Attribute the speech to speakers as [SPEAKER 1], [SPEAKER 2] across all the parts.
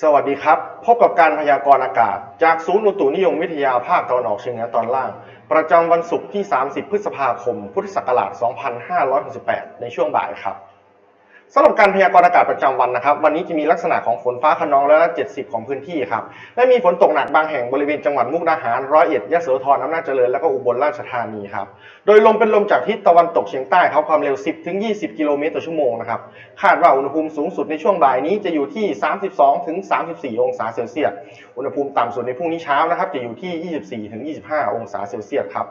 [SPEAKER 1] สวัสดีครับ พบกับการพยากรณ์อากาศ จากศูนย์อุตุนิยมวิทยาภาคตะวันออกเฉียงเหนือตอนล่าง ประจำวันศุกร์ที่ 30 พฤษภาคม พุทธศักราช 2568 ในช่วงบ่ายครับ สำหรับการพยากรณ์อากาศประจำวันนะครับ วันนี้จะมีลักษณะของฝนฟ้าขนองร้อยละ70 ของพื้นที่ครับ และมีฝนตกหนักบางแห่งบริเวณจังหวัดมุกดาหาร ร้อยเอ็ด ยะโสธร อำนาจเจริญ และก็อุบลราชธานีครับ โดยลมเป็นลมจากทิศตะวันตกเฉียงใต้ครับ ความเร็ว 10 ถึง 20 กิโลเมตรต่อชั่วโมงนะครับ คาดว่าอุณหภูมิสูงสุดในช่วงบ่ายนี้จะอยู่ที่ 32 ถึง 34 องศาเซลเซียส อุณหภูมิต่ำสุดในพรุ่งนี้เช้านะครับ จะอยู่ที่ 24 ถึง 25 องศาเซลเซียสครับ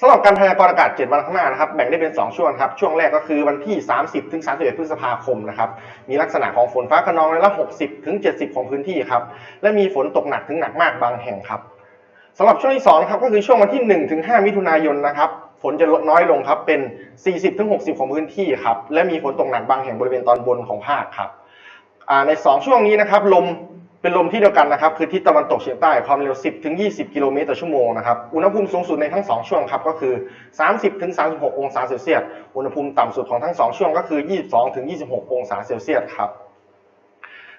[SPEAKER 1] สำหรับการพยากรณ์อากาศ 7 วันข้างหน้านะครับแบ่งได้เป็น 2 ช่วงครับช่วงแรกก็คือวันที่ 30 ถึง 31 พฤษภาคมนะครับมีลักษณะของฝนฟ้าคะนองร้อยละ60 ถึง 70 ของพื้นที่ครับและมีฝนตกหนักถึงหนักมากบางแห่งครับสำหรับช่วงที่2ครับก็คือช่วงวันที่ 1 ถึง 5 มิถุนายนนะครับฝนจะลดน้อยลงครับเป็น 40 ถึง 60 ของพื้นที่ครับและมีฝนตกหนักบางแห่งบริเวณตอนบนของภาคครับใน 2 ช่วงนี้นะครับลม เป็นลมที่เดียวกันนะครับ คือทิศตะวันตกเฉียงใต้ความเร็ว 10ถึง20 กิโลเมตรต่อชั่วโมงนะครับ อุณหภูมิสูงสุดในทั้ง 2 ช่วงครับก็คือ 30ถึง36 องศาเซลเซียส อุณหภูมิต่ำสุดของทั้ง 2 ช่วงก็คือ 22ถึง26 องศาเซลเซียสครับ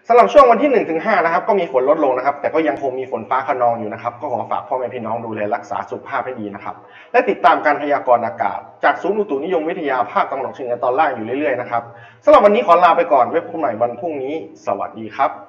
[SPEAKER 1] สำหรับช่วงวันที่1ถึง5นะครับก็มีฝนลดลงนะครับ แต่ก็ยังคงมีฝนฟ้าคะนองอยู่นะครับ ก็ขอฝากพ่อแม่พี่น้องดูแลรักษาสุขภาพให้ดีนะครับ และติดตามการพยากรณ์อากาศ จากศูนย์อุตุนิยมวิทยาภาคตะวันออกเฉียงเหนือตอนล่างอยู่เรื่อยๆนะครับสำหรับวันนี้ขอลาไปก่อนไว้พบใหม่วันพรุ่งนี้ สวัสดีครับ